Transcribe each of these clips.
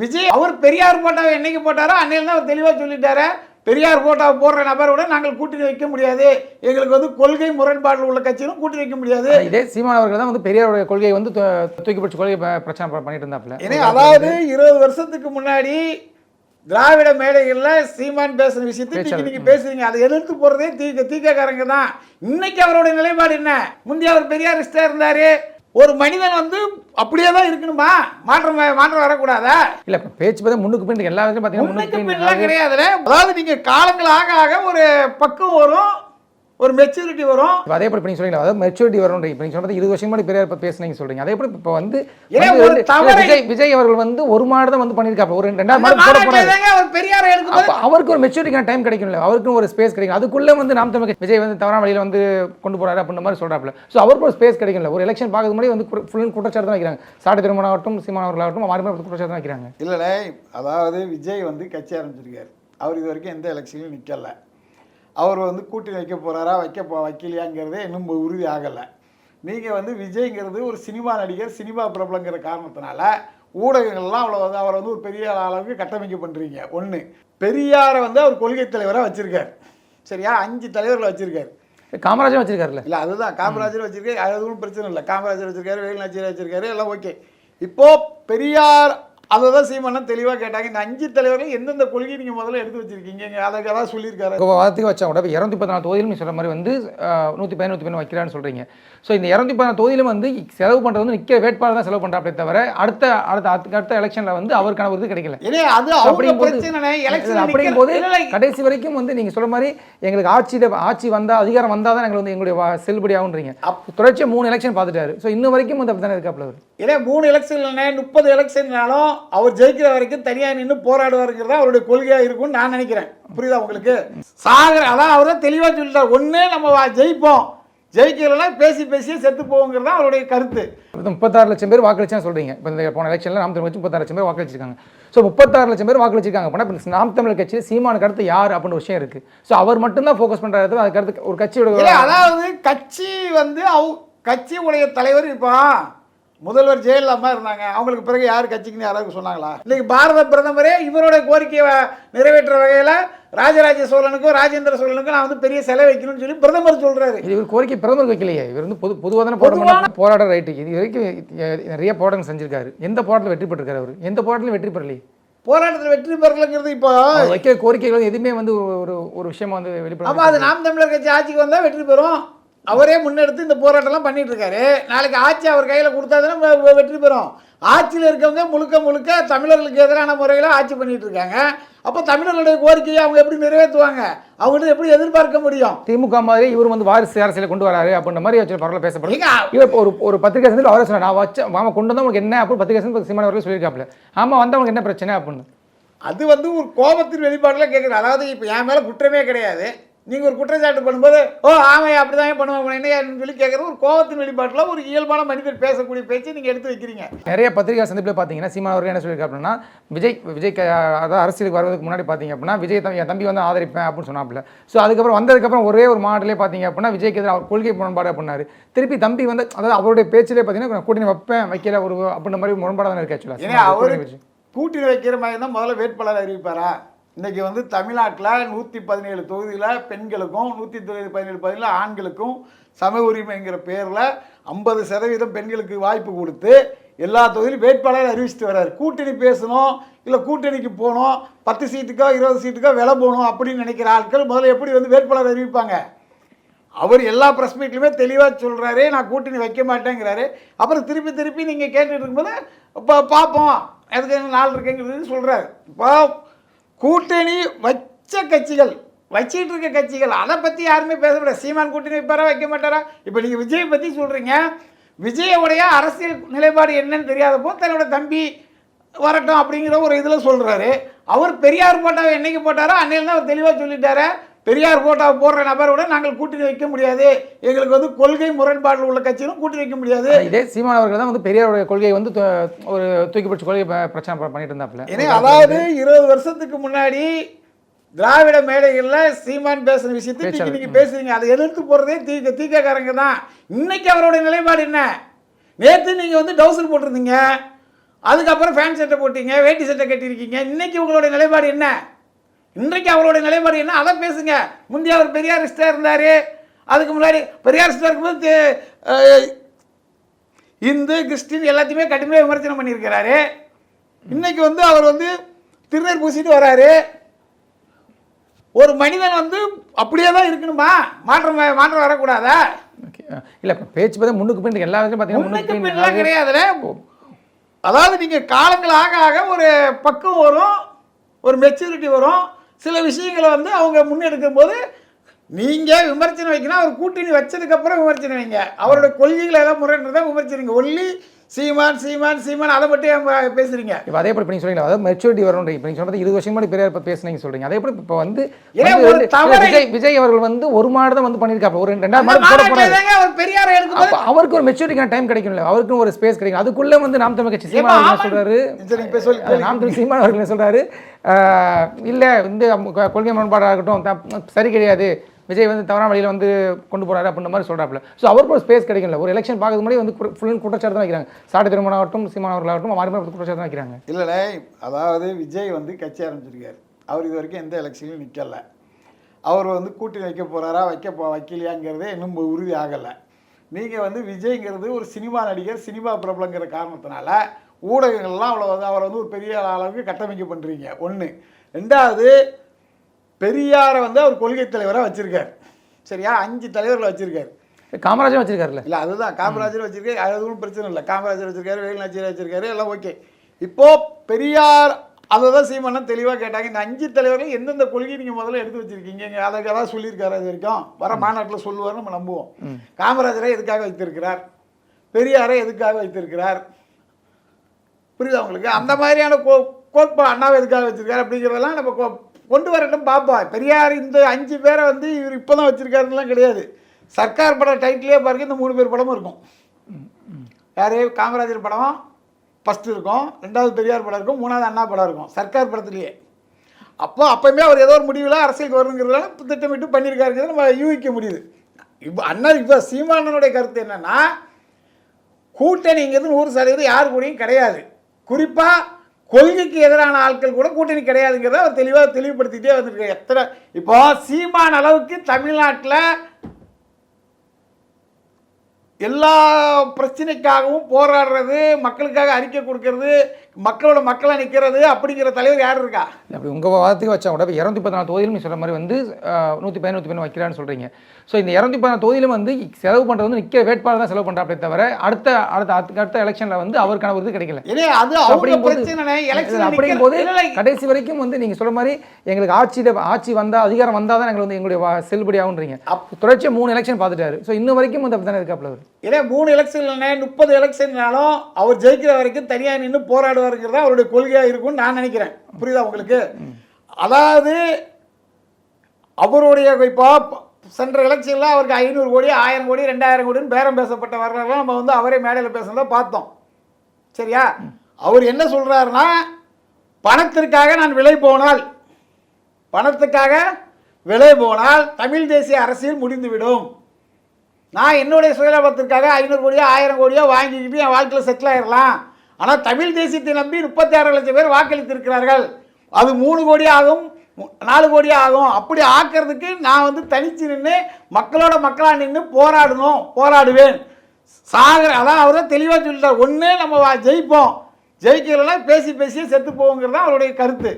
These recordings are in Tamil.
விஜய் அவர் பெரியார் போட்டாவை என்னைக்கு போட்டாரோ அன்னையில தான் அவர் தெளிவாக சொல்லிட்டாரு. பெரியார் போட்டாவை போடுற நபரோட நாங்கள் கூட்டணி வைக்க முடியாது. எங்களுக்கு வந்து கொள்கை முரண்பாடு உள்ள கட்சியிலும் கூட்டணி வைக்க முடியாது. இதே சீமான் அவர்கள் தான் வந்து பெரியாருடைய கொள்கையை வந்து தூக்கி பிடிச்ச கொள்கை பிரச்சனை பண்ணிட்டு இருந்தாப்ல ஏன்னா அதாவது இருபது வருஷத்துக்கு முன்னாடி திராவிட மேடைகளில் சீமான் பேசுன விஷயத்தை இன்னைக்கு நீங்க பேசுறீங்க. அதை எதிர்த்து போறதே தீக்க தீக்கக்காரங்க தான். இன்னைக்கு அவருடைய நிலைப்பாடு என்ன? முந்தைய அவர் பெரியாரிஸ்டா இருந்தாரு. ஒரு மனிதன் வந்து அப்படியே தான் இருக்கணுமா? மாற்றம் மாற்றம் வரக்கூடாதா? இல்ல இப்ப பேச்சு பார்த்தா முன்னுக்கு பின் எல்லா விஷயம் பாத்தீங்கன்னா முன்னுக்கு முன்னுக்கு பின் பின்லாம் கிடையாதுல அதாவது நீங்க காலங்கள் ஆக ஆக ஒரு பக்குவம் வரும். ஒரு மெச்சூரிட்டி வரும். அதே போல நீங்க சொல்றீங்க அதாவது மெச்சூரிட்டி வரும் இப்ப நீங்க சொல்றது இருபது வருஷம் முன்னாடி பெரியார் பேசுனீங்க சொல்றீங்க. அதே போல இப்ப வந்து விஜய் விஜய் அவர்கள் வந்து ஒரு மாடு தான் வந்து பண்ணிருக்காப்ல ஒரு ரெண்டாவது மாடு போட அவர் பெரியாரை அவருக்கு ஒரு மெச்சூரிட்டிக்கான டைம் கிடைக்கும்ல அவருக்கும் ஒரு ஸ்பேஸ் கிடைக்கும் அதுக்குள்ள வந்து நாம் தமிழ் விஜய் வந்து தவறான வழியில வந்து கொண்டு போறாரு அப்படின்ற மாதிரி சொல்றாப்ல. ஸோ அவருக்கு ஒரு ஸ்பேஸ் கிடைக்கும்ல ஒரு எலெக்ஷன் பார்க்கறது முன்னாடி வந்து ஃபுல் குற்றச்சாட்டு தான் வைக்கிறாங்க. சாட்டை திருமணம் ஆகட்டும் சீமான் அவர்களாகட்டும் மாறி மாறி குற்றச்சாட்டு தான் வைக்கிறாங்க. இல்லைண்ணே அதாவது விஜய் வந்து கட்சி ஆரம்பிச்சிருக்காரு. அவர் இது வரைக்கும் எந்த எலெக்ஷன்லையும் நிற்கல அவர் வந்து கூட்டணி வைக்க போகிறாரா வைக்க போ வைக்கலையாங்கிறதே இன்னும் உறுதி ஆகலை நீங்கள் வந்து விஜய்ங்கிறது ஒரு சினிமா நடிகர் சினிமா பிரபலங்கிற காரணத்தினால ஊடகங்கள்லாம் அவ்வளோ வந்து அவரை வந்து ஒரு பெரிய அளவுக்கு கட்டமைக்க பண்ணுறீங்க ஒன்று பெரியாரை வந்து அவர் கொள்கை தலைவராக வச்சுருக்கார். சரியா? அஞ்சு தலைவர்களை வச்சுருக்காரு. காமராஜர் வச்சிருக்காருல்ல? இல்லை அதுதான். காமராஜர் வச்சிருக்காரு அது ஒன்றும் பிரச்சனை இல்லை. காமராஜர் வச்சிருக்காரு வேலுநாச்சியார் வச்சிருக்காரு எல்லாம் ஓகே. இப்போ பெரியார் அதை தான் சீமானன் தெளிவாக கேட்டாங்க. இந்த அஞ்சு தலைவர்கள் எந்தெந்த கொள்கை நீங்கள் முதல்ல எடுத்து வச்சிருக்கீங்க? அதை அதான் சொல்லியிருக்காரு. இப்போ வாரத்துக்கு வச்சா கூட இப்போ இரநூத்தி பதினாலு தொகுதியிலும் நீ சொல்ற மாதிரி வந்து நூற்றி பதினூற்றி பதினு வைக்கிறான்னு சொல்றீங்க. ஸோ இந்த இரநூத்தி பதினாலு தொகுதியிலும் வந்து செலவு பண்ணுறது வந்து நிற்க வேட்பாளர் தான் செலவு பண்ணுறாப்பே தவிர அடுத்த அடுத்த அடுத்த எலெக்ஷனில் வந்து அவருக்கான ஒரு இது கிடைக்கல அது எலெக்ஷன் அப்படிங்கும் போது கடைசி வரைக்கும் வந்து நீங்க சொல்ற மாதிரி எங்களுக்கு ஆட்சியில ஆட்சி வந்தா அதிகாரம் வந்தா தான் எங்களுக்கு வந்து எங்களுடைய செல்லுபடி ஆகுன்றீங்க தொடர்ச்சியா மூணு எலெக்ஷன் பார்த்துட்டாரு. ஸோ இன்ன வரைக்கும் வந்து அப்படி தானே இருக்காப்ல அவர்? ஏன்னா மூணு எலெக்ஷன்லனே முப்பது எலெக்ஷன்னாலும் அவர் ஜெயிக்கிற வரைக்கும் தனியாக நின்று போராடுவாருங்கிறது தான் அவருடைய கொள்கையாக இருக்கும்னு நான் நினைக்கிறேன். புரியுதா உங்களுக்கு? சாகர அதான் அவர் தான் தெளிவாக சொல்லிட்டார். ஒன்று நம்ம ஜெயிப்போம். ஜெயிக்கலைன்னா பேசி பேசியே செத்து போவோங்கிறது தான் அவருடைய கருத்து. முப்பத்தாறு லட்சம் பேர் வாக்களிச்சா சொல்றீங்க. இப்போ இந்த போன எலெக்ஷனில் நாம் தமிழ் கட்சி முப்பத்தாறு லட்சம் பேர் வாக்களிச்சிருக்காங்க. ஸோ முப்பத்தாறு லட்சம் பேர் வாக்களிச்சிருக்காங்க. அப்படின்னா நாம் தமிழ் கட்சி சீமானுக்கு அடுத்து யார் அப்படின்னு விஷயம் இருக்கு. ஸோ அவர் மட்டும்தான் ஃபோக்கஸ் பண்றாரு அதுக்கு அடுத்து ஒரு கட்சியோட அதாவது கட்சி வந்து அவ கட்சி உடைய தலைவர் இப்போ முதல்வர் ஜெயலலிதா அம்மா இருந்தாங்க. அவங்களுக்கு பிறகு யார் கட்சிக்குன்னு யாராவது சொன்னாங்களா? இன்னைக்கு பாரத பிரதமரே இவரோட கோரிக்கையை நிறைவேற்ற வகையில் ராஜராஜ சோழனுக்கும் ராஜேந்திர சோழனுக்கும் நான் வந்து பெரிய செலவு வைக்கணும்னு சொல்லி பிரதமர் சொல்றாரு. இது இவர் கோரிக்கை பிரதமர் வைக்கலையே. இவர் வந்து பொது பொதுவாக தானே போராட்டம் போராட ரைட்டு. இது வரைக்கும் நிறைய போராட்டம் செஞ்சிருக்காரு. எந்த போராட்டத்தில் வெற்றி பெற்றிருக்காரு அவர்? எந்த போராட்டத்திலும் வெற்றி பெறலையே. போராட்டத்தில் வெற்றி பெறலைங்கிறது இப்போ வைக்கிற கோரிக்கைகள் எதுவுமே வந்து ஒரு ஒரு விஷயமா வந்து வெளிப்பட ஆமா அது நாம் தமிழர் கட்சி ஆட்சிக்கு வந்தால் வெற்றி பெறும். அவரே முன்னெடுத்து இந்த போராட்டம்லாம் பண்ணிட்டு இருக்காரு நாளைக்கு ஆட்சி அவர் கையில் கொடுத்தா தானே வெ- வெ- வெற்றி பெறும். ஆட்சியில் இருக்கவங்க முழுக்க முழுக்க தமிழர்களுக்கு எதிரான முறையில் ஆட்சி பண்ணிட்டு இருக்காங்க அப்போ தமிழர்களுடைய கோரிக்கையை அவங்க எப்படி நிறைவேற்றுவாங்க? அவங்கள்ட்ட எப்படி எதிர்பார்க்க முடியும்? திமுக மாதிரி இவர் வந்து வாரிசு அரசியலை கொண்டு வராரு அப்படின்ற மாதிரி வச்சு பரவாயில்ல பேசப்படுது. நீங்க இவர் ஒரு ஒரு பத்திரிகை சந்தில் அவரே சொன்னார் நான் வச்ச மாமா கொண்டு வந்தா உங்களுக்கு என்ன? அப்படின்னு பத்திரிகை சந்தில் சீமான் அவர்கள் சொல்லியிருக்காப்புல. ஆமா வந்தா உங்களுக்கு என்ன பிரச்சனை? அப்படின்னு. அது வந்து ஒரு கோபத்தின் வெளிப்பாடுல கேட்குறது அதாவது இப்போ என் மேலே குற்றமே கிடையாது. நீங்கள் ஒரு குற்றச்சாட்டு பண்ணும்போது ஓ ஆமையா அப்படி தான் பண்ணுவாங்க என்னையான்னு சொல்லி கேட்குறது ஒரு கோபத்தின் வெளிப்பாட்டில் ஒரு இயல்பான மனிதர் பேசக்கூடிய பேச்சை நீங்கள் எடுத்து வைக்கிறீங்க. நிறைய பத்திரிகை சந்திப்பில் பார்த்தீங்கன்னா சீமான் அவர்கள் என்ன சொல்லியிருக்காரு அப்படின்னா விஜய் விஜய் அதாவது அரசியலுக்கு வருவதற்கு முன்னாடி பார்த்தீங்க அப்படின்னா விஜய் தம்பி என் தம்பி வந்து ஆதரிப்பேன் அப்படின்னு சொன்னாப்புல. ஸோ அதுக்கப்புறம் வந்ததுக்கப்புறம் ஒரே ஒரு மாடலே பார்த்தீங்க அப்படின்னா விஜய்க்கு எதிராக அவர் கொள்கை முரண்பாடு அப்படின்னாரு திருப்பி தம்பி வந்து அதாவது அவருடைய பேச்சிலே பார்த்தீங்கன்னா கூட்டணி வைப்பேன் வைக்கல ஒரு அப்படின்ற மாதிரி முரண்பாடாக தான் இருக்கு ஏன்னா அவரு ஆக்சுவலாக கூட்டணி வைக்கிற மாதிரி தான் முதல்ல வேட்பாளர் அறிவிப்பாரா இன்றைக்கி வந்து தமிழ்நாட்டில் நூற்றி பதினேழு தொகுதியில் பெண்களுக்கும் நூற்றி பதினேழு பதினேழு ஆண்களுக்கும் சம உரிமைங்கிற பேரில் ஐம்பது சதவீதம் பெண்களுக்கு வாய்ப்பு கொடுத்து எல்லா தொகுதியிலும் வேட்பாளர் அறிவிச்சிட்டு வர்றாரு. கூட்டணி பேசணும் இல்லை கூட்டணிக்கு போகணும் பத்து சீட்டுக்கோ இருபது சீட்டுக்கோ விலை போகணும் அப்படின்னு நினைக்கிற ஆட்கள் முதல்ல எப்படி வந்து வேட்பாளர் அறிவிப்பாங்க? அவர் எல்லா ப்ரெஸ் மீட்லையுமே தெளிவாக சொல்கிறாரு நான் கூட்டணி வைக்க மாட்டேங்கிறாரு. அப்புறம் திருப்பி திருப்பி நீங்கள் கேட்டுட்டு இருக்கும்போது இப்போ பார்ப்போம் அதுக்கு என்ன நாள் இருக்குங்கிறது சொல்கிறாரு இப்போ கூட்டணி வச்ச கட்சிகள் வச்சிட்டு இருக்க கட்சிகள் அதை பற்றி யாருமே பேசக்கூடாது சீமான் கூட்டணி வைப்பாரா வைக்க மாட்டாரா? இப்போ நீங்கள் விஜயை பற்றி சொல்கிறீங்க விஜயவுடைய அரசியல் நிலைப்பாடு என்னன்னு தெரியாதப்போ தன்னோட தம்பி வரட்டும் அப்படிங்கிற ஒரு இதில் சொல்கிறாரு அவர் பெரியார் போட்டாவை என்னைக்கு போட்டாரோ? அன்னையில் தான் அவர் தெளிவாக சொல்லிட்டாரு. பெரியார் போட்டாவை போடுற நபரோட நாங்கள் கூட்டணி வைக்க முடியாது. எங்களுக்கு வந்து கொள்கை முரண்பாடு உள்ள கட்சியிலும் கூட்டணி வைக்க முடியாது. இதே சீமான் அவர்கள் தான் வந்து பெரியாருடைய கொள்கையை வந்து து- ஒரு தூக்கி பிடிச்ச கொள்கை பிரச்சனை பண்ணிட்டு இருந்தாப்புல. ஏன்னா அதாவது இருபது வருஷத்துக்கு முன்னாடி திராவிட மேடைகளில் சீமான் பேசுன விஷயத்தை இன்னைக்கு நீங்க பேசுறீங்க. அதை எதிர்த்து போறதே தீக்க தீக்கக்காரங்க தான். இன்னைக்கு அவருடைய நிலைப்பாடு என்ன? நேத்து நீங்க வந்து டவுசர் போட்டிருந்தீங்க. அதுக்கப்புறம் ஃபேன் சட்டை போட்டீங்க வேட்டி சட்டை கட்டியிருக்கீங்க. இன்னைக்கு உங்களுடைய நிலைப்பாடு என்ன? இன்றைக்கு அவருடைய நிலைப்பாடு என்ன? அதை பேசுங்க. முந்தைய அவர் பெரியாரிஸ்டாக இருந்தார். அதுக்கு முன்னாடி பெரியாரிஸ்டாக இருக்கும்போது இந்து கிறிஸ்டின் எல்லாத்தையுமே கடுமையாக விமர்சனம் பண்ணியிருக்கிறாரு. இன்னைக்கு வந்து அவர் வந்து திருநீர் பூசிட்டு வராரு. ஒரு மனிதன் வந்து அப்படியே தான் இருக்கணுமா? மாற்றம் மாற்றம் வரக்கூடாதா? இல்லை இப்போ பேச்சு பார்த்தா முன்னுக்கு பின்னுக்கு எல்லா விஷயம் பார்த்தீங்கன்னா பின் கிடையாதுல அதாவது நீங்க காலங்கள் ஆக ஆக ஒரு பக்குவம் வரும். ஒரு மெச்சூரிட்டி வரும். சில விஷயங்களை வந்து அவங்க முன்னெடுக்கும் போது நீங்கள் விமர்சனம் வைக்கணும் அவர் கூட்டணி வச்சதுக்கப்புறம் விமர்சனம் வைங்க. அவரோட கொள்கைகளை எல்லாம் முறைன்றதை விமர்சனங்க. ஒல்லி சீமான் சீமான் சீமான் அதை மட்டும் பேசுறீங்க? இப்போ அதே போல் இப்போ நீங்கள் அதாவது மெச்சூரிட்டி வரணும் இப்போ நீங்கள் சொன்னது இருபது வருஷம் முன்னாடி பெரியார் பற்றி பேசுனீங்க சொல்றீங்க. அதே போல் இப்போ வந்து இல்ல, விஜய் விஜய் அவர்கள் வந்து ஒரு மாடு தான் வந்து பண்ணியிருக்காங்க ஒரு ரெண்டாவது மாடு போட அவர் பெரியாரை அவருக்கு ஒரு மெச்சூரிட்டிக்கான டைம் கிடைக்கும்ல. அவருக்கும் ஒரு ஸ்பேஸ் கிடைக்கும். அதுக்குள்ளே வந்து நாம் தமிழ் கட்சி சீமான் அவர்கள். சொல்றாரு. இப்ப நாம் தமிழ் சீமான் அவர்கள் சொல்றாரு? இல்ல இந்த கொள்கை முரண்பாடாக இருக்கட்டும் சரி கிடையாது. விஜய் வந்து தவறான வழியில் வந்து கொண்டு போகிறாரு அப்படின்ற மாதிரி சொல்கிறாப்புல ஸோ அவருக்கு ஒரு ஸ்பேஸ் கிடைக்கல. ஒரு எலெக்ஷன் பார்க்கறது முன்னாடி வந்து ஃபுல் குற்றச்சாட்டு தான் வைக்கிறாங்க. சாட்டு திருமணம் ஆகட்டும் சீமான் அவர்களாகட்டும் மாறி மாதிரி குற்றச்சாட்டு தான் வைக்கிறாங்க. இல்லைண்ணே அதாவது விஜய் வந்து கட்சி ஆரம்பிச்சிருக்காரு. அவர் இது வரைக்கும் எந்த எலெக்ஷன்லையும் நிற்கலை அவர் வந்து கூட்டணி வைக்க போகிறாரா வைக்க போ வைக்கலையாங்கிறதே இன்னும் உறுதி ஆகலை. நீங்கள் வந்து விஜய்ங்கிறது ஒரு சினிமா நடிகர் சினிமா பிரபலங்கிற காரணத்தினால ஊடகங்கள்லாம் அவ்வளோ வந்து அவரை வந்து ஒரு பெரிய அளவுக்கு கட்டமைக்க பண்ணுறீங்க ஒன்று ரெண்டாவது பெரியாரை வந்து அவர் கொள்கை தலைவராக வச்சுருக்கார். சரியா? அஞ்சு தலைவர்களை வச்சுருக்காரு. காமராஜர் வச்சிருக்காருல்ல? இல்லை அதுதான். காமராஜர் வச்சிருக்காரு. அது ஒன்றும் பிரச்சனை இல்லை. காமராஜர் வச்சிருக்காரு வேலுநாச்சியார் வச்சிருக்காரு எல்லாம் ஓகே. இப்போ பெரியார் அதை தான் சீமானம் தெளிவாக கேட்டாங்க. இந்த அஞ்சு தலைவர்கள் எந்தெந்த கொள்கை நீங்கள் முதல்ல எடுத்து வச்சிருக்கீங்க? அதை ஏதாவது சொல்லியிருக்காரு அது வரைக்கும். வர மாநாட்டில் சொல்லுவார் நம்ம நம்புவோம். காமராஜரை எதுக்காக வைத்திருக்கிறார்? பெரியாரை எதுக்காக வைத்திருக்கிறார்? புரியுதா உங்களுக்கு? அந்த மாதிரியான கோ கோட்பா அண்ணாவை எதுக்காக வச்சிருக்காரு அப்படிங்கிறதெல்லாம் நம்ம கொண்டு வரட்டும் பார்ப்போம் பெரியார் இந்த அஞ்சு பேரை வந்து இவர் இப்போ தான் வச்சுருக்காருலாம் கிடையாது. சர்க்கார் பட டைட்டிலே பாருங்க இந்த மூணு பேர் படமும் இருக்கும். யார்? காமராஜர் படம் ஃபஸ்ட்டு இருக்கும். ரெண்டாவது பெரியார் படம் இருக்கும். மூணாவது அண்ணா படம் இருக்கும். சர்க்கார் படத்துலேயே. அப்போ அப்போயுமே அவர் ஏதோ ஒரு முடிவில் அரசியலுக்கு வரணுங்கிறதால திட்டமிட்டு பண்ணியிருக்காருங்கிறத நம்ம யூகிக்க முடியுது. இப்போ அண்ணா இப்போ சீமானனுடைய கருத்து என்னென்னா கூட்டணிங்கிறது நூறு சதவீதம் யார் கூடயும் கிடையாது. குறிப்பாக கொள்கைக்கு எதிரான ஆட்கள் கூட கூட்டணி கிடையாதுங்கிறத அவர் தெளிவாக தெளிவுபடுத்திட்டே வந்திருக்காரு. எத்தனை இப்போ சீமான அளவுக்கு தமிழ்நாட்டில் எல்லா பிரச்சனைக்காகவும் போராடுறது மக்களுக்காக அறிக்கை கொடுக்கறது மக்களோட மக்களை நிற்கிறது அப்படிங்கிற தலைவர் யார் இருக்கா? அப்படி உங்கள் வாதத்துக்கு வச்சா கூட இப்போ இரநூத்தி பதினாலு தொகுதியில் நீ சொல்கிற மாதிரி வந்து நூற்றி பதினூற்றி பதினொன்று வைக்கிறான்னு சொல்கிறீங்க ஸோ இந்த இரநூத்தி பதினாலு தொகுதியிலும் வந்து செலவு பண்ணுறது வந்து நிற்கிற வேட்பாளர் தான் செலவு பண்ணுறாப்பே தவிர அடுத்த அடுத்த அடுத்த அடுத்த எலெக்ஷனில் வந்து அவருக்கான ஒரு இது கிடைக்கல இல்ல, எலெக்ஷன் அப்படிங்கும்போது கடைசி வரைக்கும் வந்து நீங்க சொல்ற மாதிரி எங்களுக்கு ஆட்சியில ஆட்சி வந்தா அதிகாரம் வந்தா தான் எங்களுக்கு வந்து எங்களுடைய செல்லுபடி ஆகுன்றீங்க தொடர்ச்சியா மூணு எலெக்ஷன் பார்த்துட்டாரு. ஸோ இன்ன வரைக்கும் வந்து அப்படித்தானே இருக்காப்ல அவர்? ஏன்னா மூணு எலெக்ஷன்லனே முப்பது எலெக்ஷன்னாலும் அவர் ஜெயிக்கிற வரைக்கும் தனியாக நின்று போராடுவாருங்கிறது அவருடைய கொள்கையாக இருக்கும்னு நான் நினைக்கிறேன். புரியுதா உங்களுக்கு? அதாவது அவருடைய இப்போ சென்ற எலெக்ஷனில் அவருக்கு ஐநூறு கோடி ஆயிரம் கோடி ரெண்டாயிரம் கோடின்னு பேரம் பேசப்பட்ட வரலாறுலாம் நம்ம வந்து அவரே மேடையில் பேசுனதை பார்த்தோம். சரியா? அவர் என்ன சொல்கிறாருன்னா பணத்திற்காக நான் விலை போனால் பணத்துக்காக விலை போனால் தமிழ் தேசிய அரசியல் முடிந்துவிடும். நான் என்னுடைய சுயலாபத்திற்காக ஐநூறு கோடியோ ஆயிரம் கோடியோ வாங்கிக்கிட்டு என் வாழ்க்கையில் செட்டில் ஆயிடலாம் ஆனால் தமிழ் தேசியத்தை நம்பி முப்பத்தாறு லட்சம் பேர் வாக்களித்திருக்கிறார்கள். அது மூணு கோடி ஆகும் நாலு கோடி ஆகும். அப்படி ஆக்கிறதுக்கு நான் வந்து தனிச்சு நின்று மக்களோட மக்களாக நின்று போராடணும் போராடுவேன். சாகர அதான் அவர் தான் தெளிவாக சொல்லிட்டார். ஒன்று நம்ம ஜெயிப்போம். ஜெயிக்கிறதுனா பேசி பேசி செத்து போவோங்கிறது தான் அவருடைய கருத்து.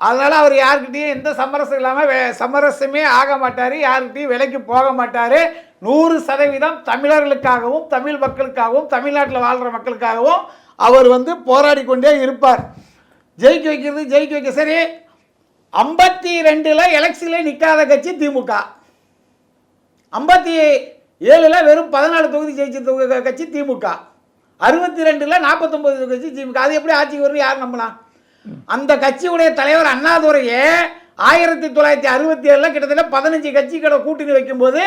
அதனால் அவர் யாருக்கிட்டையும் எந்த சமரசம் இல்லாமல் வே சமரசமே ஆக மாட்டார். யாருக்கிட்டையும் விலைக்கு போக மாட்டார். நூறு சதவீதம் தமிழர்களுக்காகவும் தமிழ் மக்களுக்காகவும் தமிழ்நாட்டில் வாழ்கிற மக்களுக்காகவும் அவர் வந்து போராடி கொண்டே இருப்பார். ஜெயிக்க வைக்கிறது ஜெயிக்க வைக்க சரி ஐம்பத்தி ரெண்டில் எலெக்ஷனில் நிற்காத கட்சி திமுக. ஐம்பத்தி ஏழில் வெறும் பதினாலு தொகுதி ஜெயிச்ச கட்சி திமுக. அறுபத்தி ரெண்டில் நாற்பத்தொம்பது கட்சி திமுக. அது எப்படி ஆட்சிக்கு வரும் யார் நம்பலாம் அந்த கட்சியுடைய தலைவர் அண்ணாதுரையே ஆயிரத்தி தொள்ளாயிரத்தி அறுபத்தி ஏழில் கிட்டத்தட்ட பதினஞ்சு கட்சிகளை கூட்டணி வைக்கும்போது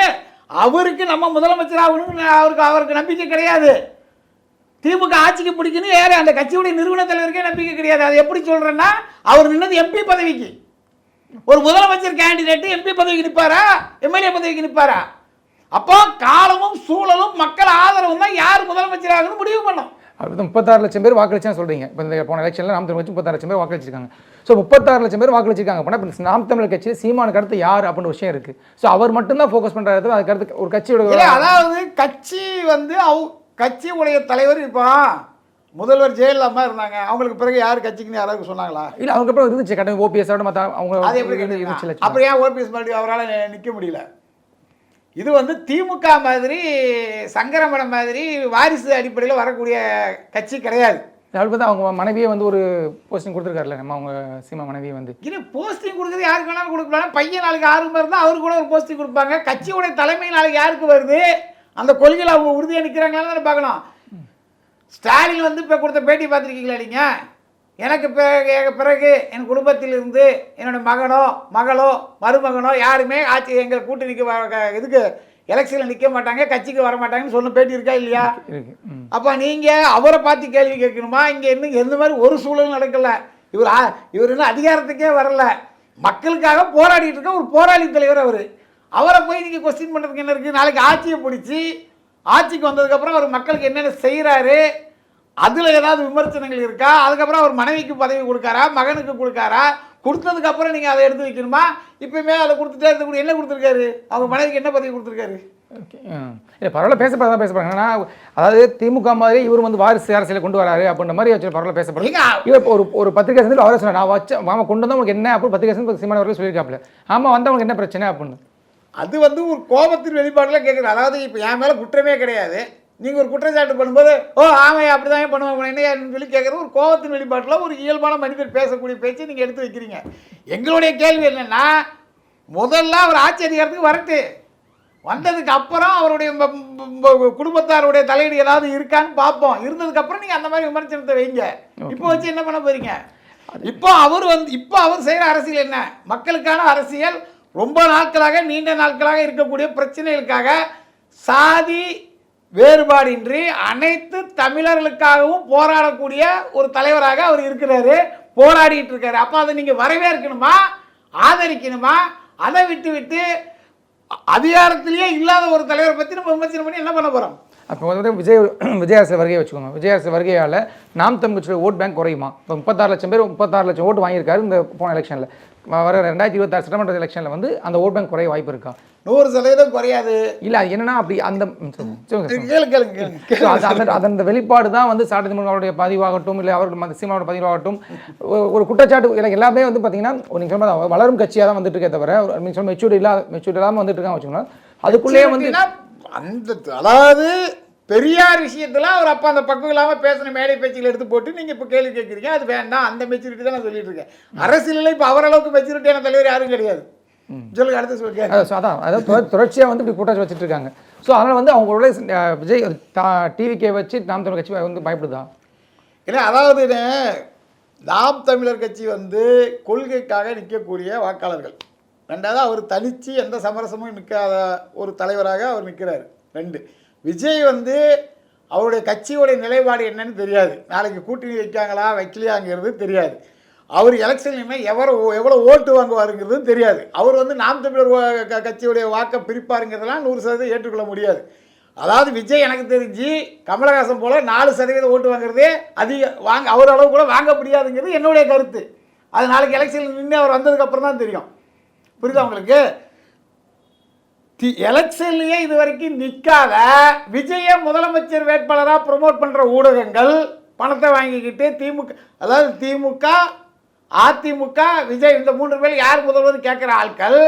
அவருக்கு நம்ம முதலமைச்சர் ஆகணும்னு அவருக்கு அவருக்கு நம்பிக்கை கிடையாது. திமுக ஆட்சிக்கு பிடிக்கணும். யாரு அந்த கட்சியுடைய நிறுவன தலைவருக்கே நம்பிக்கை கிடையாது. அது எப்படி சொல்கிறேன்னா அவர் நின்னது எம்பி பதவிக்கு. ஒரு முதலமைச்சர் கேண்டிடேட் எம்பி பதவிக்கு நிற்பாரா எம்எல்ஏ பதவிக்கு நிற்பாரா அப்போ காலமும் சூழலும் மக்கள் ஆதரவும் தான் யார் முதலமைச்சர் ஆகணும் முடிவு பண்ணும் அப்படி முப்பத்தாறு லட்சம் பேர் வாக்களிச்சான்னு சொல்றீங்க. இப்போ இந்த போன எலெக்ஷனில் நாம் தமிழ் கட்சி முப்பத்தாறு லட்சம் பேர் வாக்களிச்சிருக்காங்க. ஸோ முப்பத்தாறு லட்சம் பேர் வாக்களிச்சிருக்காங்க. அப்படின்னா நாம் தமிழ் கட்சியில் சீமானுக்கு அடுத்து யார் அப்படின்னு விஷயம் இருக்கு. ஸோ அவர் மட்டும்தான் ஃபோக்கஸ் பண்றாரு அதுக்கு அடுத்து ஒரு கட்சியோட அதாவது கட்சி வந்து அவ கட்சி உடைய தலைவர் இப்போ முதல்வர் ஜெயலலிதா இருந்தாங்க. அவங்களுக்கு பிறகு யார் கட்சிக்குன்னு யாராவது சொன்னாங்களா? இல்ல அதுக்கப்புறம் இருந்துச்சு. கட்டணம் ஓபிஎஸ் மற்ற அவங்க அது எப்படி. அப்புறம் ஏன் ஓபிஎஸ் மறுபடியும் அவரால் நிற்க முடியல? இது வந்து திமுக மாதிரி சங்கரமடம் மாதிரி வாரிசு அடிப்படையில் வரக்கூடிய கட்சி கிடையாது. அவருக்கு வந்து அவங்க மனைவியே வந்து ஒரு போஸ்டிங் கொடுத்துருக்காருல்ல நம்ம அவங்க சீமா மனைவியை வந்து. இது போஸ்டிங் கொடுக்குறது யாருக்கு வேணாலும் கொடுக்கலாம். பையன் நாளைக்கு ஆர்வம் இருந்தால் அவருக்கு கூட ஒரு போஸ்டிங் கொடுப்பாங்க. கட்சியோட தலைமை நாளைக்கு யாருக்கு வருது? அந்த கொள்கையில் அவங்க உறுதியாக நிற்கிறாங்களான்னு தானே பார்க்கணும். ஸ்டாலின் வந்து இப்போ கொடுத்த பேட்டி பார்த்துருக்கீங்களா நீங்கள் எனக்கு பிறகு பிறகு என் குடும்பத்தில் இருந்து என்னோட மகனோ மகளோ மருமகனோ யாருமே ஆட்சி எங்கள் கூட்டணிக்கு வர- க- இதுக்கு எலெக்ஷனில் நிற்க மாட்டாங்க கட்சிக்கு வர மாட்டாங்கன்னு சொன்ன பேட்டி இருக்கா இல்லையா. அப்போ நீங்கள் அவரை பார்த்து கேள்வி கேட்கணுமா? இங்கே இன்னும் எந்த மாதிரி ஒரு சூழலும் நடக்கல. இவர் இவர் இன்னும் அதிகாரத்துக்கே வரல. மக்களுக்காக போராடிட்டு இருக்க ஒரு போராளி தலைவர் அவர். அவரை போய் நீங்கள் கொஸ்டின் பண்ணுறதுக்கு என்ன இருக்குது நாளைக்கு ஆட்சியை பிடிச்சி ஆட்சிக்கு வந்ததுக்கப்புறம் அவர் மக்களுக்கு என்னென்ன செய்கிறாரு அதில் ஏதாவது விமர்சனங்கள் இருக்கா? அதுக்கப்புறம் அவர் மனைவிக்கு பதவி கொடுக்காரா? மகனுக்கு கொடுக்காரா? கொடுத்ததுக்கப்புறம் நீங்கள் அதை எடுத்து வைக்கணுமா? இப்போயுமே அதை கொடுத்துட்டே இருந்து என்ன கொடுத்துருக்காரு? அவங்க மனைவிக்கு என்ன பதவி கொடுத்துருக்காரு? ஓகே. இல்லை பரவாயில்ல பேசப்படுறதா பேசப்படுறாங்க ஏன்னா அதாவது திமுக மாதிரி இவர் வந்து வாரிசு அரசியலை கொண்டு வராரு அப்படின்ற மாதிரி வச்சு பரவாயில்ல பேசப்படுறது நீங்க இவர் ஒரு ஒரு பத்திரிகை சந்தில் அவரே சொன்னார் நான் வச்ச மாமா கொண்டு வந்தா உங்களுக்கு என்ன? அப்படின்னு பத்திரிகை சந்தில் சீமான் அவர்கள் சொல்லியிருக்காப்புல. ஆமா வந்தவங்களுக்கு என்ன பிரச்சனை அப்படின்னு. அது வந்து ஒரு கோபத்தின் வெளிப்பாட்டில் கேட்குறது அதாவது இப்போ என் மேலே குற்றமே கிடையாது. நீங்கள் ஒரு குற்றச்சாட்டு பண்ணும்போது ஓ ஆமையா அப்படி தான் பண்ணுவாங்க. என்னன்னு சொல்லி கேட்குறது ஒரு கோபத்தின் வெளிப்பாட்டில் ஒரு இயல்பான மனிதர் பேசக்கூடிய பேச்சை நீங்கள் எடுத்து வைக்கிறீங்க. எங்களுடைய கேள்வி என்னென்னா முதல்ல அவர் ஆட்சி அதிகாரத்துக்கு வரட்டு. வந்ததுக்கு அப்புறம் அவருடைய குடும்பத்தாருடைய தலையீடு ஏதாவது இருக்கான்னு பார்ப்போம். இருந்ததுக்கு அப்புறம் நீங்கள் அந்த மாதிரி விமர்சனத்தை வைங்க. இப்போ வச்சு என்ன பண்ண போறீங்க? இப்போ அவர் வந்து இப்போ அவர் செய்கிற அரசியல் என்ன? மக்களுக்கான அரசியல் ரொம்ப நாட்களாக நீண்ட நாட்களாக இருக்கக்கூடிய பிரச்சனைகளுக்காக சாதி வேறுபாடின்றி அனைத்து தமிழர்களுக்காகவும் போராடக்கூடிய ஒரு தலைவராக அவர் இருக்கிறாரு போராடிட்டு இருக்காரு. அப்போ அதை நீங்கள் வரவேற்கணுமா? ஆதரிக்கணுமா? அதை விட்டு விட்டு அதிகாரத்திலேயே இல்லாத ஒரு தலைவரை பற்றி நம்ம விமர்சனம் பண்ணி என்ன பண்ண போகிறோம் அப்போ வந்து விஜய் விஜயாச வருகையை வச்சுக்கோங்க. விஜயாச வருகையால் நாம் தமிழ் கட்சியோட ஓட் பேங்க் குறையுமா? இப்போ முப்பத்தாறு லட்சம் பேர் முப்பத்தாறு லட்சம் ஓட்டு வாங்கியிருக்காரு இந்த போன எலெக்ஷனில். வர ரெண்டாயிரத்தி இருபத்தாறு சட்டமன்ற எலெக்ஷனில் வந்து அந்த ஓட் பேங்க் குறைய வாய்ப்பு இருக்கா? நூறு சதவீதம் குறையாது. இல்லை அது என்னன்னா அப்படி அந்த அந்த வெளிப்பாடு தான் வந்து சாட்டை அவருடைய பதிவாகட்டும் இல்லை அவர்கள் சீமாவோட பதிவாகட்டும் ஒரு- குற்றச்சாட்டு எனக்கு எல்லாமே வந்து பார்த்தீங்கன்னா நீங்கள் சொன்ன வளரும் கட்சியாக தான் வந்துட்டு இருக்கே தவிர நீங்கள் சொன்ன மெச்சூர் இல்லாத மெச்சூர் இல்லாமல் வந்துட்டு இருக்காங்க வச்சுக்கோங்களேன். அதுக்குள்ளேயே வந்து அந்த அதாவது பெரியார் விஷயத்துல அவர் அப்பா அந்த பக்கம் இல்லாம பேசின மேடை பேச்சுகள் எடுத்து போட்டு நீங்க இப்ப கேள்வி கேட்குறீங்க அது வேண்டாம். அந்த மெச்சூரிட்டி தான் நான் சொல்லிட்டு இருக்கேன். அரசியலில் இப்ப அவரளவுக்கு மெச்சூரிட்டியான தலைவர் யாரும் கிடையாது. சொல்லுங்க அடுத்து சொல்லுங்க. அதான். அதாவது தொடர் தொடர்ச்சியாக வந்து இப்படி குற்றச்சாட்டு வச்சுட்டு இருக்காங்க. ஸோ அதனால் வந்து அவங்களோட விஜய் டிவிக்கே வச்சு நாம் தமிழ் கட்சி வந்து பயப்படுதா? இல்லை அதாவது நாம் தமிழர் கட்சி வந்து கொள்கைக்காக நிற்கக்கூடிய வாக்காளர்கள். ரெண்டாவது அவர் தனிச்சு எந்த சமரசமும் நிற்காத ஒரு தலைவராக அவர் நிற்கிறார் ரெண்டு விஜய் வந்து அவருடைய கட்சியோடைய நிலைப்பாடு என்னன்னு தெரியாது. நாளைக்கு கூட்டணி வைக்காங்களா வைக்கலையாங்கிறது தெரியாது. அவர் எலெக்ஷன் என்ன எவ்வளோ ஓட்டு வாங்குவாருங்கிறது தெரியாது. அவர் வந்து நாம் தமிழர் க- கட்சியுடைய வாக்கை பிரிப்பாருங்கிறதெல்லாம் நூறு சதவீதம் ஏற்றுக்கொள்ள முடியாது. அதாவது விஜய் எனக்கு தெரிஞ்சு கமலஹாசன் போல் நாலு சதவீதம் ஓட்டு வாங்குறதே அதிக வாங்க அவர் அளவு கூட வாங்க முடியாதுங்கிறது என்னுடைய கருத்து. அது நாளைக்கு எலெக்ஷன் நின்று அவர் வந்ததுக்கப்புறம் தான் தெரியும். புரியுதா உங்களுக்கு? தி எலெக்ஷன்லேயே இது வரைக்கும் நிற்காத விஜய முதலமைச்சர் வேட்பாளராக ப்ரொமோட் பண்ணுற ஊடகங்கள் பணத்தை வாங்கிக்கிட்டு திமுக அதாவது திமுக அதிமுக விஜய் இந்த மூன்று பேர் யார் முதல்வர் கேட்குற ஆட்கள்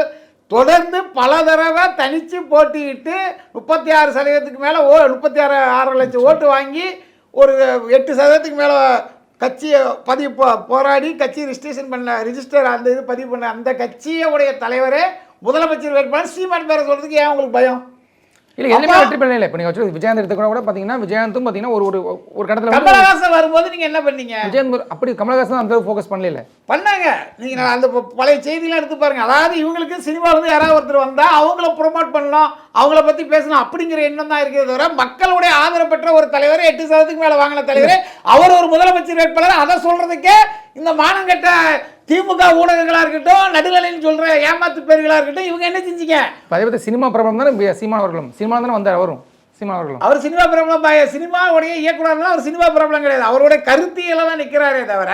தொடர்ந்து பல தடவை தனித்து போட்டியிட்டு முப்பத்தி ஆறு சதவீதத்துக்கு மேலே ஓ முப்பத்தி ஆறு ஆறு லட்சம் ஓட்டு வாங்கி ஒரு எட்டு சதவீதத்துக்கு மேலே கட்சியை பதிவு போ- போராடி கட்சி ரிஜிஸ்ட்ரேஷன் பண்ண ரிஜிஸ்டர் அந்த இது பதிவு பண்ண அந்த கட்சியுடைய தலைவரே முதலமைச்சர் வேட்பாளர் சீமான் பேரை சொல்றதுக்கு ஏன் உங்களுக்கு பயம்? இல்லை அப்பா- வெற்றி பெறல இப்போ நீங்கள் வச்சு விஜயகாந்த் எடுத்துக்கூட கூட பார்த்தீங்கன்னா விஜயகாந்தும் பார்த்தீங்கன்னா ஒரு ஒரு ஒரு கடத்தில் கமலஹாசன் வரும்போது நீங்க என்ன பண்ணீங்க? விஜயகாந்த் அப்படி கமலஹாசன் அந்த ஃபோக்கஸ் பண்ணல பண்ணாங்க. நீங்க நான் அந்த பழைய செய்திலாம் எடுத்து பாருங்க. அதாவது இவங்களுக்கு சினிமால இருந்து யாராவது ஒருத்தர் வந்தா அவங்கள ப்ரொமோட் பண்ணணும். அவங்கள பத்தி பேசணும் அப்படிங்கிற எண்ணம் தான் இருக்கிறது தவிர மக்களுடைய ஆதரவு பெற்ற ஒரு தலைவர் எட்டு சதவீதத்துக்கு மேல வாங்கின தலைவர் அவர் ஒரு முதலமைச்சர் வேட்பாளர். அதை சொல்றதுக்கே இந்த மானங்கட்ட திமுக ஊடகங்களா இருக்கட்டும் நடுநிலைன்னு சொல்ற ஏமாத்து பேர்களா இருக்கட்டும் இவங்க என்ன செஞ்சீங்க? பற்றி சினிமா பிரபலம் தானே சீமான் அவர்களும். சினிமா தானே வந்தார் அவரும். சீமான் அவர்களும். அவர் சினிமா பிரபலம் சினிமாவுடைய இயக்குனர்லாம் அவர் சினிமா பிரபலம் கிடையாது. அவருடைய கருத்தியல தான் நிற்கிறாரே தவிர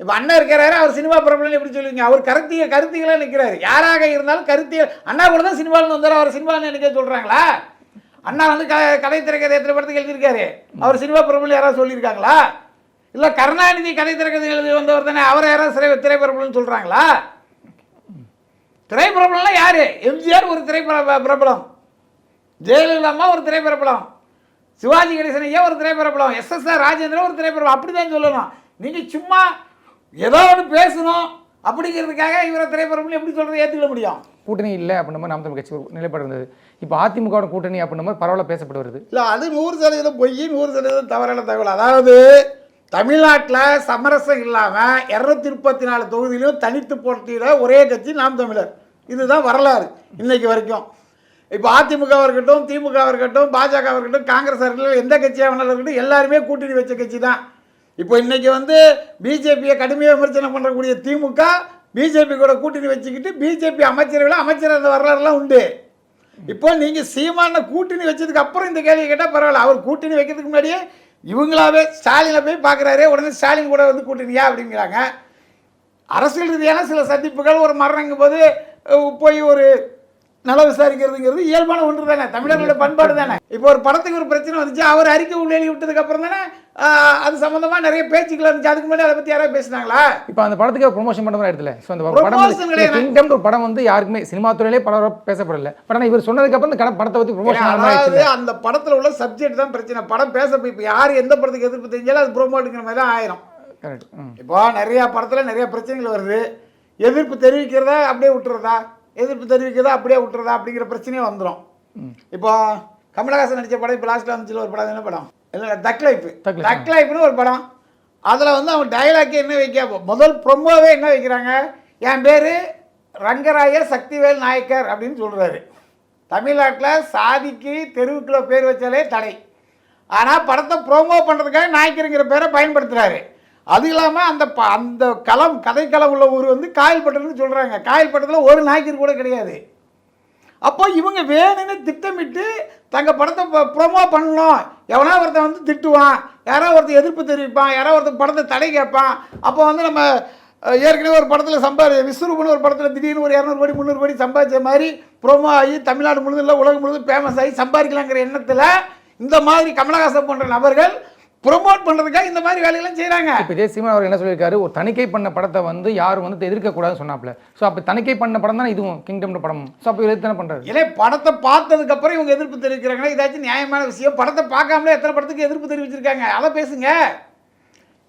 இப்போ அண்ணன் இருக்கிறாரு அவர் சினிமா பிரபலம் எப்படி சொல்லுவீங்க? அவர் கருத்திய கருத்திகளாக நிற்கிறாரு யாராக இருந்தாலும் கருத்தியல் அண்ணா கூட தான் சினிமாவில் வந்தார் அவர் சினிமாவில் நினைக்க சொல்கிறாங்களா அண்ணா வந்து க கதை திரைக்கதை எத்தனை படத்துக்கு எழுதியிருக்காரு. அவர் சினிமா பிரபலம் யாராவது சொல்லியிருக்காங்களா? இல்லை கருணாநிதி கதை திரைக்கதை எழுதி வந்தவர் தானே அவர் யாராவது சிறை திரைப்பிரபலம்னு சொல்கிறாங்களா திரைப்பிரபலம்லாம் யார்? எம்ஜிஆர் ஒரு திரைப்பட பிரபலம். ஜெயலலிதா அம்மா ஒரு திரைப்பிரபலம். சிவாஜி கணேசன் ஐயா ஒரு திரைப்பிரபலம். எஸ்எஸ்ஆர் ராஜேந்திரன் ஒரு திரைப்பிரபலம். அப்படி தான் சொல்லணும். நீங்கள் சும்மா ஏதோ ஒன்று பேசணும் அப்படிங்கிறதுக்காக இவரை திரைப்பிரபலம் எப்படி சொல்கிறது ஏற்றுக்க முடியும்? கூட்டணி இல்லை அப்படின்ற மாதிரி நாம் தமிழ் கட்சி நிலைப்பாடு இருந்தது. இப்போ அதிமுகவோட கூட்டணி அப்படின்ற மாதிரி பரவலாக பேசப்பட்டு வருது இல்லை அது நூறு சதவீதம் பொய் நூறு சதவீதம் தவறான தகவல். அதாவது தமிழ்நாட்டில் சமரசம் இல்லாமல் இரநூத்தி முப்பத்தி நாலு தொகுதியிலும் தனித்து போட்டியிட ஒரே கட்சி நாம் தமிழர். இதுதான் வரலாறு இன்னைக்கு வரைக்கும். இப்போ அதிமுக இருக்கட்டும் திமுக இருக்கட்டும் பாஜக இருக்கட்டும் காங்கிரஸ் இருக்கட்டும் எந்த கட்சியாக வேணாலும் இருக்கட்டும் எல்லாருமே கூட்டணி வச்ச கட்சி தான் இப்போ இன்றைக்கி வந்து பிஜேபியை கடுமையாக விமர்சனம் பண்ணக்கூடிய திமுக பிஜேபி கூட கூட்டணி வச்சுக்கிட்டு பிஜேபி அமைச்சரவையில் அமைச்சர் அந்த வரலாறுலாம் உண்டு. இப்போ நீங்கள் சீமான கூட்டணி வச்சதுக்கு அப்புறம் இந்த கேள்வி கேட்டால் பரவாயில்ல. அவர் கூட்டணி வைக்கிறதுக்கு முன்னாடியே இவங்களாவே ஸ்டாலினை போய் பார்க்குறாரு. உடனே ஸ்டாலின் கூட வந்து கூட்டணியா அப்படிங்கிறாங்க. அரசியல் ரீதியான சில சந்திப்புகள் ஒரு மரணங்கும் போது போய் ஒரு நல விசாரிக்கிறதுங்கிறது இயல்பான ஒன்று தானே தமிழர்களோட பண்பாடு தானே? இப்போ ஒரு படத்துக்கு ஒரு பிரச்சனை வந்துச்சு அவர் அறிக்கை உள்ள எழுதி விட்டதுக்கு அப்புறம் தானே அது சம்மந்தமாக நிறைய பேச்சுக்கள் இருந்துச்சு. அதுக்கு முன்னாடி அதை பற்றி யாராவது பேசுனாங்களா? இப்போ அந்த படத்துக்கு ப்ரொமோஷன் பண்ண மாதிரி இடத்துல ஸோ அந்த படம் கிடையாது. ஒரு படம் வந்து யாருக்குமே சினிமா துறையிலே பல பேசப்படல. பட் ஆனால் இவர் சொன்னதுக்கு அப்புறம் இந்த படத்தை பற்றி ப்ரொமோஷன் அதாவது அந்த படத்தில் உள்ள சப்ஜெக்ட் தான் பிரச்சனை. படம் பேச இப்போ யார் எந்த படத்துக்கு எதிர்ப்பு தெரிஞ்சாலும் அது ப்ரோமோட்டுங்கிற மாதிரி தான் ஆயிரும். கரெக்ட் இப்போ நிறையா படத்தில் நிறைய பிரச்சனைகள் வருது. எதிர்ப்பு தெரிவிக்கிறதா அப்படியே விட்டுறதா? எதிர்ப்பு தெரிவிக்கிறதா அப்படியே விட்டுறதா அப்படிங்கிற பிரச்சனையே வந்துடும் இப்போ கமலஹாசன் நடித்த படம் இப்போ லாஸ்ட்டில் வந்துச்சுல ஒரு படம் என்ன படம்? இல்லை தக் லைஃப் தக். தக் லைஃப்னு ஒரு படம். அதில் வந்து அவன் டயலாக்கே என்ன வைக்க முதல் ப்ரொமோவே என்ன வைக்கிறாங்க? என் பேர் ரங்கராய சக்திவேல் நாயக்கர் அப்படின்னு சொல்கிறாரு தமிழ்நாட்டில் சாதிக்கு தெருவுக்குள்ள பேர் வச்சாலே தடை. ஆனால் படத்தை ப்ரோமோ பண்ணுறதுக்காக நாயக்கருங்கிற பேரை பயன்படுத்துகிறாரு அது இல்லாமல் அந்த ப அந்த களம் கதைக்களம் உள்ள ஊர் வந்து காயல்பட்டுன்னு சொல்கிறாங்க காயல்பட்டத்தில் ஒரு நாய்க்கர் கூட கிடையாது. அப்போ இவங்க வேணும்னு திட்டமிட்டு தங்க படத்தை ப்ரொமோ பண்ணணும். எவனா ஒருத்தன் வந்து திட்டுவான். யாரோ ஒருத்தன் எதிர்ப்பு தெரிவிப்பான். யாரோ ஒருத்தன் படத்தை தடை கேட்பான். அப்போ வந்து நம்ம ஏற்கனவே ஒரு படத்தில் சம்பாதி விஸ்வரூபன் ஒரு படத்தில் திடீர்னு ஒரு இரநூறு கோடி முந்நூறு கோடி சம்பாதிச்ச மாதிரி ப்ரோமோ ஆகி தமிழ்நாடு முழுதும் இல்லை உலகம் முழுதும் ஃபேமஸ் ஆகி சம்பாதிக்கலாங்கிற எண்ணத்தில் இந்த மாதிரி கமலஹாசன் போன்ற நபர்கள் ப்ரொமோட் பண்ணுறதுக்காக இந்த மாதிரி வேலையெல்லாம் செய்கிறாங்க இப்போ இதே சீமான் அவர் என்ன சொல்லியிருக்காரு? ஒரு தணிக்கை பண்ண படத்தை வந்து யாரும் வந்து எதிர்க்கக்கூடாதுன்னு சொன்னாப்ல ஸோ அப்போ தணிக்கை பண்ண படம் தானே இதுவும் கிங்டம் படம்? ஸோ அப்போ எதிர்த்து தானே பண்ணுறாரு இல்லை படத்தை பார்த்ததுக்கு அப்புறம் இவங்க எதிர்ப்பு தெரிவிக்கிறாங்கன்னா இதாச்சும் நியாயமான விஷயம். படத்தை பார்க்காமலே எத்தனை படத்துக்கு எதிர்ப்பு தெரிவிச்சிருக்காங்க? அதை பேசுங்க.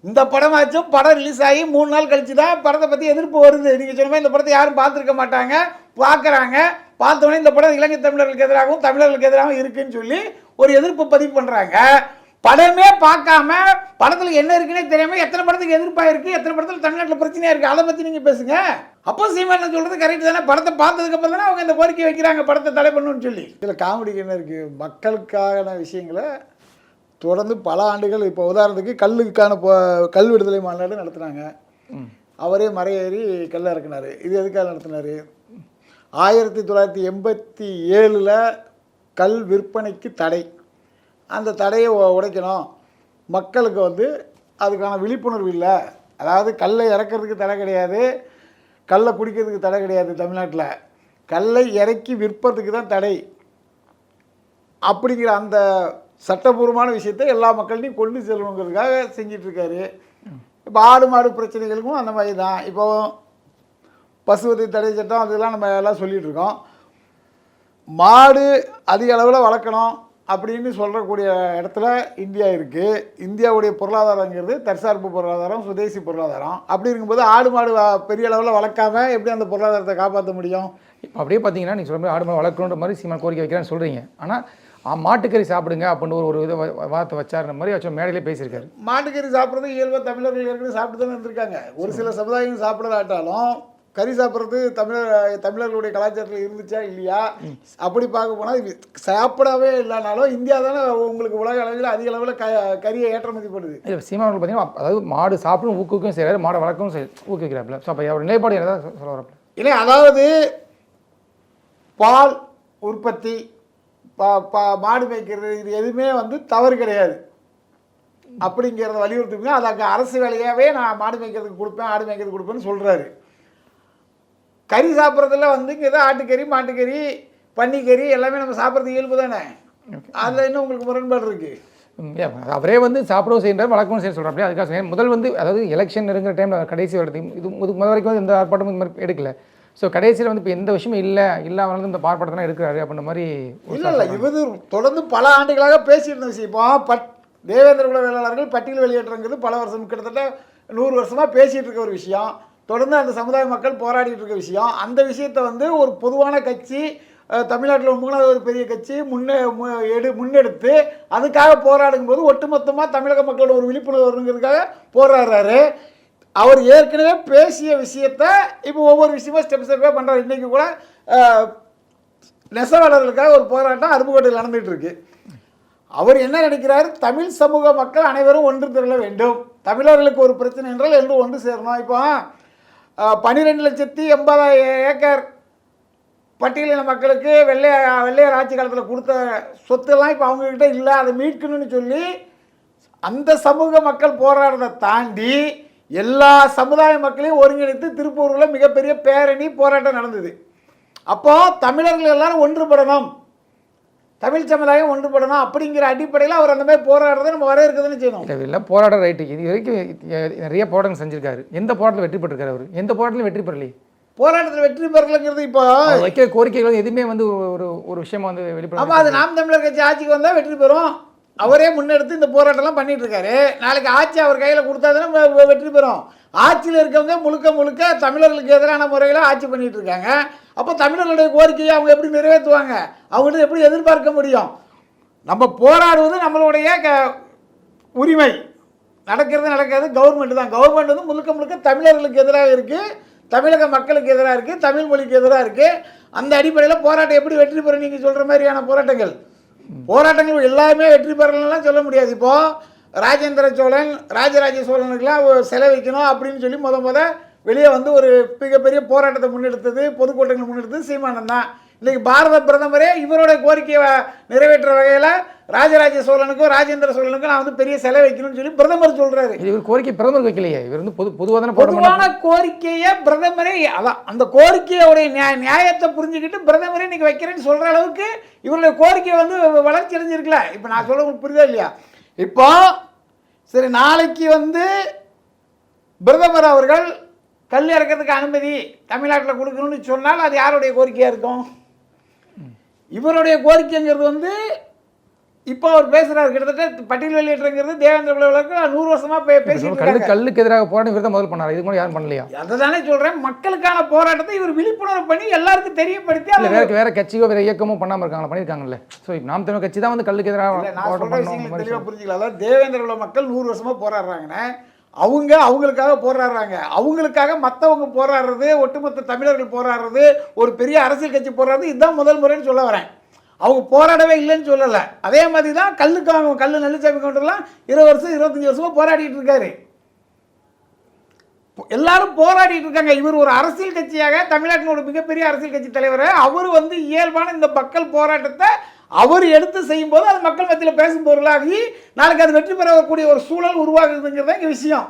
இந்த படமாச்சும் படம் ரிலீஸ் ஆகி மூணு நாள் கழிச்சு தான் படத்தை பற்றி எதிர்ப்பு வருது. நீங்கள் சொன்ன மாதிரி இந்த படத்தை யாரும் பார்த்துருக்க மாட்டாங்க. பார்க்குறாங்க. பார்த்தோன்னே இந்த படம் இலங்கை தமிழர்களுக்கு எதிராகவும் தமிழர்களுக்கு எதிராகவும் இருக்குன்னு சொல்லி ஒரு எதிர்ப்பு பதிவு பண்ணுறாங்க படமே பார்க்காம படத்தில் என்ன இருக்குன்னே தெரியாமல் எத்தனை படத்துக்கு எதிர்ப்பாக இருக்குது எத்தனை படத்தில் தமிழ்நாட்டில் பிரச்சனையாக இருக்குது அதை பற்றி நீங்கள் பேசுங்க. அப்போ சீமான் சொல்கிறது கரெக்ட் தானே? படத்தை பார்த்ததுக்கப்புறம் தானே அவங்க இந்த கோரிக்கை வைக்கிறாங்க படத்தை தடை பண்ணணும்னு சொல்லி. இதில் காமெடிக்கு என்ன இருக்குது மக்களுக்கான விஷயங்களை தொடர்ந்து பல ஆண்டுகள் இப்போ உதாரணத்துக்கு கல்லுக்கான கல் விடுதலை மாநாடு நடத்துனாங்க. அவரே மறையேறி கல்ல இறக்குனாரு. இது எதுக்காக நடத்தினாரு? ஆயிரத்தி தொள்ளாயிரத்தி எண்பத்தி ஏழில் கல் விற்பனைக்கு தடை. அந்த தடையை உடைக்கணும். மக்களுக்கு வந்து அதுக்கான விழிப்புணர்வு இல்லை. அதாவது கல்லை இறக்கிறதுக்கு தடை கிடையாது. கல்லை குடிக்கிறதுக்கு தடை கிடையாது தமிழ்நாட்டில். கல்லை இறக்கி விற்பதுக்கு தான் தடை. அப்படிங்கிற அந்த சட்டபூர்வமான விஷயத்தை எல்லா மக்கள்டையும் கொண்டு செல்லணுங்கிறதுக்காக செஞ்சிட்ருக்காரு. இப்போ ஆடு மாடு பிரச்சனைகளுக்கும் அந்த மாதிரி தான். இப்போ பசுவதை தடை சட்டம் அதெல்லாம் நம்ம எல்லாம் சொல்லிகிட்ருக்கோம் மாடு அதிக அளவில் வளர்க்கணும். அப்படின்னு சொல்லக்கூடிய இடத்துல இந்தியா இருக்குது இந்தியாவுடைய பொருளாதாரங்கிறது தற்சார்பு பொருளாதாரம் சுதேசி பொருளாதாரம். அப்படி இருக்கும்போது ஆடு மாடு பெரிய அளவில் வளர்க்காம எப்படி அந்த பொருளாதாரத்தை காப்பாற்ற முடியும்? இப்போ அப்படியே பார்த்தீங்கன்னா நீங்கள் மாதிரி ஆடு மாடு வளர்க்கணுன்ற மாதிரி சீமான் கோரிக்கை வைக்கிறான்னு சொல்கிறீங்க ஆனால் மாட்டுக்கறி சாப்பிடுங்க அப்படின்னு ஒரு ஒரு இது வ- வார்த்தை வச்சாருன்ற மாதிரி வச்சு மேடையிலே பேசியிருக்காரு. மாட்டுக்கறி சாப்பிட்றது இயல்பாக தமிழர்கள் ஏற்கனவே சாப்பிட்டு தானே இருந்திருக்காங்க. ஒரு சில சமுதாயம் சாப்பிடாட்டாலும் கறி சாப்பிட்றது தமிழர் தமிழர்களுடைய கலாச்சாரத்தில் இருந்துச்சா இல்லையா? அப்படி பார்க்க போனால் சாப்பிடவே இல்லைனாலும் இந்தியா தானே உங்களுக்கு உலக அளவில் அதிக அளவில் க கறியை ஏற்றுமதி பண்ணுது இல்லை சீமான் அவர்கள் பார்த்தீங்கன்னா அதாவது மாடு சாப்பிடும் ஊக்குவிக்கும் செய்கிறாரு மாடை வளர்க்கவும் செய் ஊக்குவிக்கிறாப்புல. ஸோ அப்போ அவர் நிலைப்பாடு என்ன சொல்ல வரப்பல இல்லை அதாவது பால் உற்பத்தி ப- ப- மாடு மேய்க்கிறது இது எதுவுமே வந்து தவறு கிடையாது. அப்படிங்கிறத வலியுறுத்துங்க அதுக்கு அரசு வேலையாகவே நான் மாடு மேய்க்கிறதுக்கு கொடுப்பேன் ஆடு மேய்க்கிறதுக்கு கொடுப்பேன்னு சொல்கிறாரு கறி சாப்பிட்றதுல வந்து இங்கே தான் ஆட்டுக்கறி மாட்டுக்கறி பன்னிக்கறி எல்லாமே நம்ம சாப்பிட்றது இயல்பு தானே? அதில் இன்னும் உங்களுக்கு முரண்பாடு இருக்குது அவரே வந்து சாப்பிடவும் செய்யறாரு வழக்கமும் செய்ய சொல்கிறாரு அதுக்காக. முதல் வந்து அதாவது எலெக்ஷன் இருக்கிற டைமில் கடைசி வருது இது முதல் வரைக்கும் வந்து எந்த ஆர்ப்பாட்டமும் இந்த மாதிரி எடுக்கல. ஸோ கடைசியில் வந்து இப்போ எந்த விஷயமும் இல்லை இல்லாமல் இந்த ஆர்ப்பாட்டத்தை தான் எடுக்கிறாரு அப்படின்ற மாதிரி இல்லை இல்லை இவர் தொடர்ந்து பல ஆண்டுகளாக பேசிட்டு இருந்த விஷயம் இப்போ பட் தேவேந்திர குல வேளாளர்கள் பட்டியல் வெளியேற்றங்கிறது பல வருஷம் கிட்டத்தட்ட நூறு வருஷமாக பேசிகிட்டு இருக்க ஒரு விஷயம். தொடர்ந்து அந்த சமுதாய மக்கள் போராடிட்டு இருக்க விஷயம். அந்த விஷயத்தை வந்து ஒரு பொதுவான கட்சி தமிழ்நாட்டில் மூணாவது ஒரு பெரிய கட்சி முன்னே மு- எடு முன்னெடுத்து அதுக்காக போராடும் போது ஒட்டுமொத்தமாக தமிழக மக்களோட ஒரு விழிப்புணர்வு வருங்கிறதுக்காக போராடுறாரு. அவர் ஏற்கனவே பேசிய விஷயத்த இப்போ ஒவ்வொரு விஷயமா ஸ்டெப் ஸ்டெப்பாக பண்ணுறாரு இன்றைக்கி கூட நெசவாளர்களுக்காக ஒரு போராட்டம் அருப்புக்கோட்டையில் நடந்துகிட்டு இருக்கு. அவர் என்ன நினைக்கிறார்? தமிழ் சமூக மக்கள் அனைவரும் ஒன்று திரள வேண்டும். தமிழர்களுக்கு ஒரு பிரச்சனை என்றால் என்று ஒன்று சேரணும். இப்போ பன்னிரெண்டு லட்சத்தி எண்பதாயிரம் ஏக்கர் பட்டியலின மக்களுக்கு வெள்ளைய வெள்ளையர் ஆட்சி காலத்தில் கொடுத்த சொத்துலாம் இப்போ அவங்கக்கிட்ட இல்லை. அதை மீட்கணும்னு சொல்லி அந்த சமூக மக்கள் போராடுறதை தாண்டி எல்லா சமுதாய மக்களையும் ஒருங்கிணைத்து திருப்பூரில் மிகப்பெரிய பேரணி போராட்டம் நடந்தது. அப்போது தமிழர்கள் எல்லாரும் ஒன்றுபடணும். தமிழ் சமுதாயம் ஒன்றுபடணும் அப்படிங்கிற அடிப்படையில் அவர் அந்த மாதிரி போராடுறதை நம்ம வரவேற்கதானே செய்யணும். இல்லை இல்லை போராட ரைட்டு. இது வரைக்கும் நிறைய போராட்டம் செஞ்சிருக்காரு. எந்த போராட்டத்தில் வெற்றி பெற்றிருக்காரு அவர்? எந்த போராட்டத்திலும் வெற்றி பெறலையே. போராட்டத்தில் வெற்றி பெறலைங்கிறது இப்போ வைக்கிற கோரிக்கைகள் எதுவுமே வந்து ஒரு ஒரு விஷயமா வந்து வெளிப்பட ஆமாம் அது நாம் தமிழர் கட்சி ஆட்சிக்கு வந்தால் வெற்றி பெறும். அவரே முன்னெடுத்து இந்த போராட்டம்லாம் பண்ணிட்டு இருக்காரு நாளைக்கு ஆட்சி அவர் கையில் கொடுத்தாதானே வெற்றி பெறும். ஆட்சியில் இருக்கவங்க முழுக்க முழுக்க தமிழர்களுக்கு எதிரான முறையில் ஆட்சி பண்ணிட்டு இருக்காங்க அப்போ தமிழர்களுடைய கோரிக்கையை அவங்க எப்படி நிறைவேற்றுவாங்க? அவங்கள்ட்ட எப்படி எதிர்பார்க்க முடியும்? நம்ம போராடுவது நம்மளுடைய க உரிமை. நடக்கிறது நடக்கிறது கவர்மெண்ட் தான். கவர்மெண்ட் வந்து முழுக்க முழுக்க தமிழர்களுக்கு எதிராக இருக்குது தமிழக மக்களுக்கு எதிராக இருக்குது தமிழ் மொழிக்கு எதிராக இருக்குது அந்த அடிப்படையில் போராட்டம் எப்படி வெற்றி பெறும் நீங்கள் சொல்கிற மாதிரியான போராட்டங்கள்? போராட்டங்கள் எல்லாமே வெற்றி பெறலாம் சொல்ல முடியாது. இப்போது ராஜேந்திர சோழன் ராஜராஜ சோழனுக்கெல்லாம் செலவிக்கணும் சிலை வைக்கணும் அப்படின்னு சொல்லி முத முத வெளியே வந்து ஒரு மிகப்பெரிய போராட்டத்தை முன்னெடுத்தது பொதுக்கூட்டங்கள் முன்னெடுத்தது சீமானன் தான். இன்றைக்கி பாரத பிரதமரே இவரோட கோரிக்கையை நிறைவேற்ற வகையில் ராஜராஜ சோழனுக்கும் ராஜேந்திர சோழனுக்கும் நான் வந்து பெரிய சிலை வைக்கணும்னு சொல்லி பிரதமர் சொல்கிறாரு இவர் கோரிக்கை பிரதமர் வைக்கலையே. இவர் வந்து பொது பொதுவாக பொதுவான கோரிக்கையை பிரதமரே அதான் அந்த கோரிக்கையோடைய நியாய நியாயத்தை புரிஞ்சுக்கிட்டு பிரதமரே இன்னைக்கு வைக்கிறேன்னு சொல்கிற அளவுக்கு இவருடைய கோரிக்கை வந்து வளர்ச்சி அடைஞ்சிருக்கல. இப்போ நான் சொல்ல புரியுதா இல்லையா? இப்போ சரி நாளைக்கு வந்து பிரதமர் அவர்கள் கல் இறக்கிறதுக்கு அனுமதி தமிழ்நாட்டில் கொடுக்கணும்னு சொன்னால் அது யாருடைய கோரிக்கையாக இருக்கும்? இவருடைய கோரிக்கைங்கிறது வந்து இப்போ அவர் பேசுகிறார் கிட்டத்தட்ட பட்டியல் வெளியேற்றங்கிறது தேவேந்திர குலவிளக்கு நூறு வருஷமாக பே பேசிட்டு கல்லு இருக்காங்க கல்லுக்கு எதிராக போராட்டம் இவர் முதல் பண்ணாரு. இது கூட யாரும் பண்ணலையா? அதை தானே சொல்கிறேன் மக்களுக்கான போராட்டத்தை இவர் விழிப்புணர்வு பண்ணி எல்லாருக்கும் தெரியப்படுத்தி இல்லை அதை வேற வேற கட்சியோ வேற இயக்கமோ பண்ணாமல் இருக்காங்களா? பண்ணியிருக்காங்கல்ல ஸோ இப்போ நாம் தமிழ் கட்சி தான் வந்து கல்லுக்கு எதிராக இல்லை, நான் சொல்கிற விஷயங்களை தெளிவாக புரிஞ்சுக்கலாம் தேவேந்திர குல மக்கள் நூறு வருஷமாக போராடுறாங்கண்ணே. அவங்க அவங்களுக்காக போராடுறாங்க. அவங்களுக்காக மற்றவங்க போராடுறது ஒட்டுமொத்த தமிழர்கள் போராடுறது ஒரு பெரிய அரசியல் கட்சி போராடுறது இதுதான் முதல் முறைன்னு சொல்ல வரேன். அவங்க போராடவே இல்லைன்னு சொல்லலை. அதே மாதிரி தான் கல்லுக்காக கல் நெல்லுச்சாமி கவுண்டர்லாம் இருபது வருஷம் இருபத்தஞ்சி வருஷமாக போராடிட்டு இருக்காரு. எல்லாரும் போராடிட்டு இருக்காங்க. இவர் ஒரு அரசியல் கட்சியாக தமிழ்நாட்டினோட மிகப்பெரிய அரசியல் கட்சி தலைவர் அவர் வந்து இயல்பான இந்த மக்கள் போராட்டத்தை அவர் எடுத்து செய்யும்போது அது மக்கள் மத்தியில் பேசும் பொருளாகி நாளைக்கு அது வெற்றி பெறக்கூடிய ஒரு சூழல் உருவாகுதுங்கிறது தான் இங்கே விஷயம்.